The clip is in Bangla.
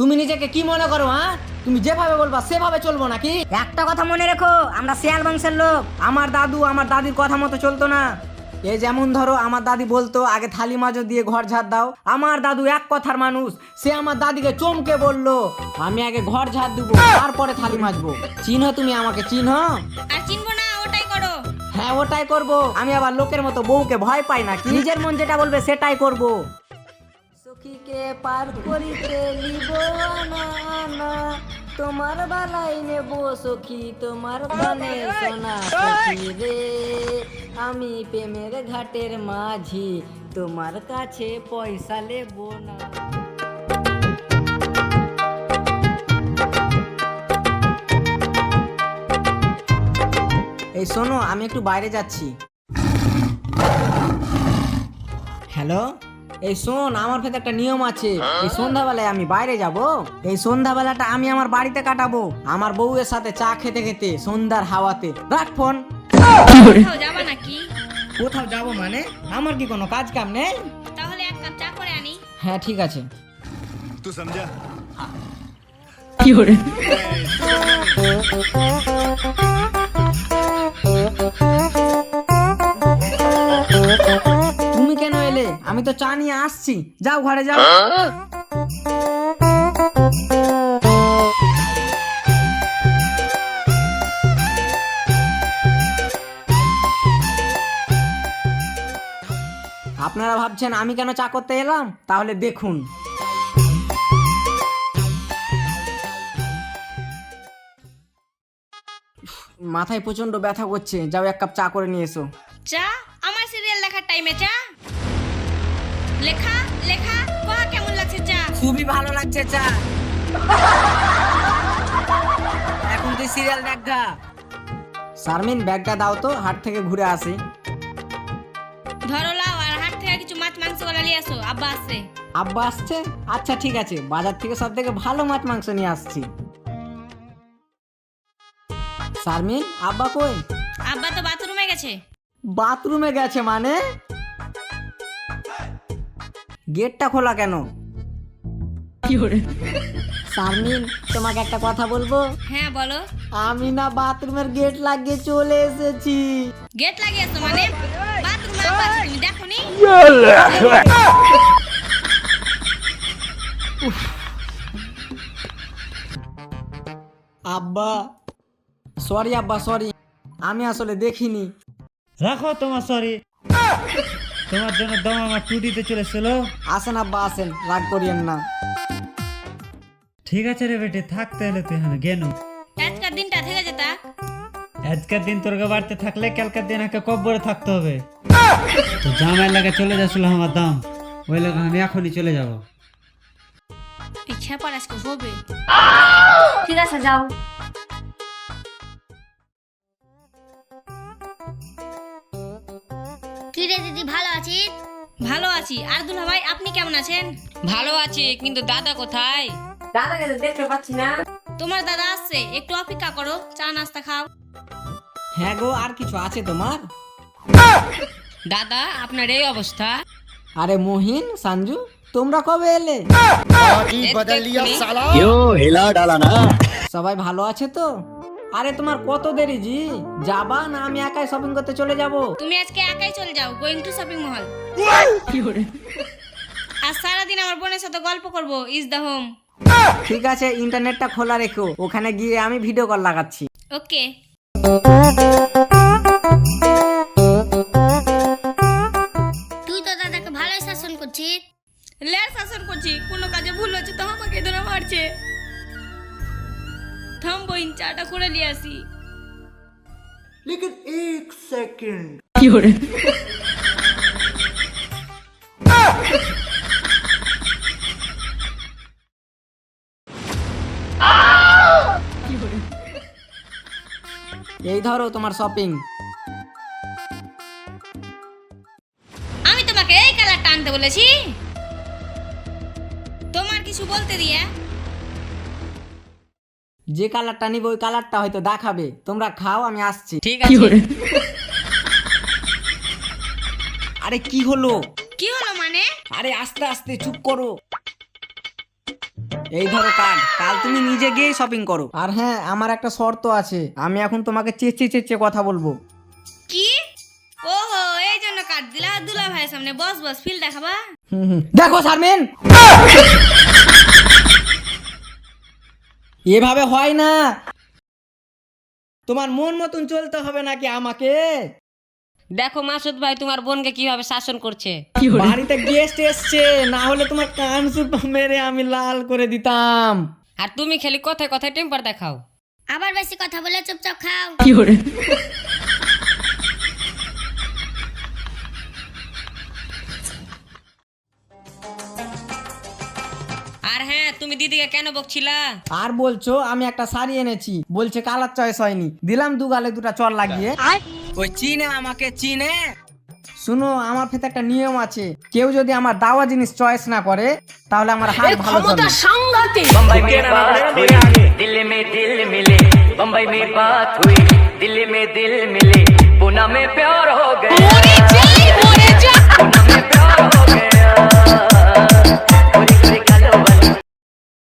তুমি নিজেকে কি মনে করো হ্যাঁ? তুমি যেভাবে বলবা সেভাবে চলবো নাকি? একটা কথা মনে রেখো আমরা শিয়াল বংশের লোক। আমার দাদু আমার দাদির কথা মতো চলতো না। এই যেমন ধরো আমার দাদি বলতো আগে থালি মাজো দিয়ে ঘর ঝাড় দাও। আমার দাদু এক কথার মানুষ সে আমার দাদিকে চমকে বলল আমি আগে ঘর ঝাড় দিব তারপরে থালি মাজবো। চিনো তুমি আমাকে চিনো আর চিনবো না ওটাই করো। হ্যাঁ ওটাই করব। আমি আবার লোকের মতো বউকে ভয় পাই না নিজের মন যেটা বলবে সেটাই করব। সখীকে পার করিতে লিব না না তোমার বালাই নেব সখী, তোমার গানে সোনা রে। আমি প্রেমের ঘাটের মাঝি, তোমার কাছে পয়সা নেব না। এই শোনো, আমি একটু বাইরে যাচ্ছি। হ্যালো? এই শোন আমার ক্ষেত্রে একটা নিয়ম আছে। এই সন্ধ্যাবেলায় আমি বাইরে যাব। এই সন্ধ্যাবেলাটা আমি আমার বাড়িতে কাটাবো। আমার বউয়ের সাথে চা খেতে খেতে সন্ধ্যার হাওয়াতে। রাখ ফোন। নাকি? কোথাও যাব মানে? আমার কি কোনো কাজ কাম নেই? তাহলে এক কাপ চা করে আনি। হ্যাঁ ঠিক আছে। তুই সমঝা কি হরে Oh, আমি তো চা নিয়ে আসছি। যাও ঘরে যাও। আপনারা ভাবছেন আমি কেন চা করতে এলাম? তাহলে দেখুন। মাথায় প্রচণ্ড ব্যথা করছে। যাও এক কাপ চা করে নিয়ে এসো। চা? আমার সিরিয়াল দেখার টাইমে চা? লেখা লেখা বাহ কেমন লাগছে চা? খুবই ভালো লাগছে চা। এখন তুই সিরিয়াল দেখ শারমিন ব্যাগটা দাও তো হাট থেকে ঘুরে আসি। ধরো লাও আর হাট থেকে কিছু মাছ মাংস করে নিয়ে আসো আব্বা আসছে। আব্বা আসছে? আচ্ছা ঠিক আছে বাজার থেকে সব থেকে ভালো মাছ মাংস নিয়ে আসছি। শারমিন আব্বা কই? আব্বা তো বাথরুমে গেছে। বাথরুমে গেছে মানে? গেটটা খোলা কেন? শারমিন তোমাকে একটা কথা বলব? হ্যাঁ বলো। আমি না বাথরুমের গেট লাগিয়ে চলে এসেছি। গেট লাগিয়েছো মানে? বাথরুমে আব্বা তুমি দেখো নি আব্বা সরি আব্বা সরি আমি আসলে দেখিনি। রাখো তোমার সরি তোমার জন্য দম আমার টুটিতে চলেছিল আসেন আব্বা আসেন। রাগ করিয়েন না। ঠিক আছে রে বেটে থাকতে হলে তুই হ্যাঁ গেনু। আজকের দিনটা থেকে যেতা। আজকের দিন তোর বাড়িতে থাকলে কালকের দিন একে কব্বরে থাকতে হবে। তো জামাই লাগে চলে যাচ্ছিল আমার দাম ওই লাগে আমি এখনই চলে যাব। ইচ্ছা পর আজকে হবে। ঠিক আছে যাও। কি রে দিদি ভালো আছিস ভালো আছি। আর দুলা ভাই আপনি কেমন আছেন? ভালো আছি কিন্তু দাদা কোথায়? দাদাকে তো দেখতে পাচ্ছি না। তোমার দাদা আসছে একটু অপেক্ষা করো চা নাস্তা খাও। হ্যাঁ গো আর কিছু আছে তোমার? দাদা আপনার এই অবস্থা? আরে মহিন সঞ্জু তোমরা কবে এলে? সবাই ভালো আছে তো? আরে তোমার কত দেরি জি? যাবা না আমি একাই শপিং করতে চলে যাব? তুমি আজকে একাই চলে যাও গোয়িং টু শপিং মল আর সারাদিন আমার বোনের সাথে গল্প করব ইজ দ্য হোম ঠিক আছে ইন্টারনেটটা খোলা রেখো ওখানে গিয়ে আমি ভিডিও কল লাগাচ্ছি। ওকে বইন চাটা করে নিয়ে আসি। এই ধরো তোমার শপিং আমি তোমাকে এই কালারটা আনতে বলেছি। তোমার কিছু বলতে দিয়ে। যে কালারটা নিবে ওই কালারটা হয়তো দেখাবে। তোমরা খাও আমি আসছি। ঠিক আছে। আরে কি হলো? কি হলো মানে? আরে আস্তে আস্তে চুপ করো। এই ধরো কার্ড কাল তুমি নিজে গিয়েই শপিং করো। আর হ্যাঁ আমার একটা শর্ত আছে। আমি এখন তোমাকে চেঁচিয়ে চেঁচিয়ে কথা বলব। কি? ওহো এই জন্য কাট দিলা। দুলা ভাইয়ের সামনে বস বস ফিল দেখাবা। হুম হুম। দেখো শারমিন! এভাবে হয় না। তোমার মন মতন চলতে হবে নাকি আমাকে? দেখো মাসুদ ভাই তোমার বোনকে কীভাবে শাসন করছে? বাড়িতে গেস্ট এসছে না হলে তোমার কান সুপা মেরে আমি লাল করে দিতাম। আর তুমি খালি কথায় কথায় টেম্পার দেখাও। আবার বেশি কথা বলে চুপচাপ খাও। আর হ্যাঁ তুমি দিদিকে কেন বকছিলা? আর বলছো আমি একটা শাড়ি এনেছি। বলছে কালার চয়েস হয়নি। দিলাম দু গালে দুটা চর লাগিয়ে। ওই চিনে আমাকে চিনে। শুনো আমার ফেতে একটা নিয়ম আছে। কেউ যদি আমার দাওয়া জিনিস চয়েস না করে তাহলে আমার হাত ভালো ক্ষমতা সাংঘাতিক মুম্বাই মে বাত হুই দিল্লি মে দিল মিলে। মুম্বাই মে বাত হুই দিল্লি মে দিল মিলে। পুনা মে প্যার হো গয়া।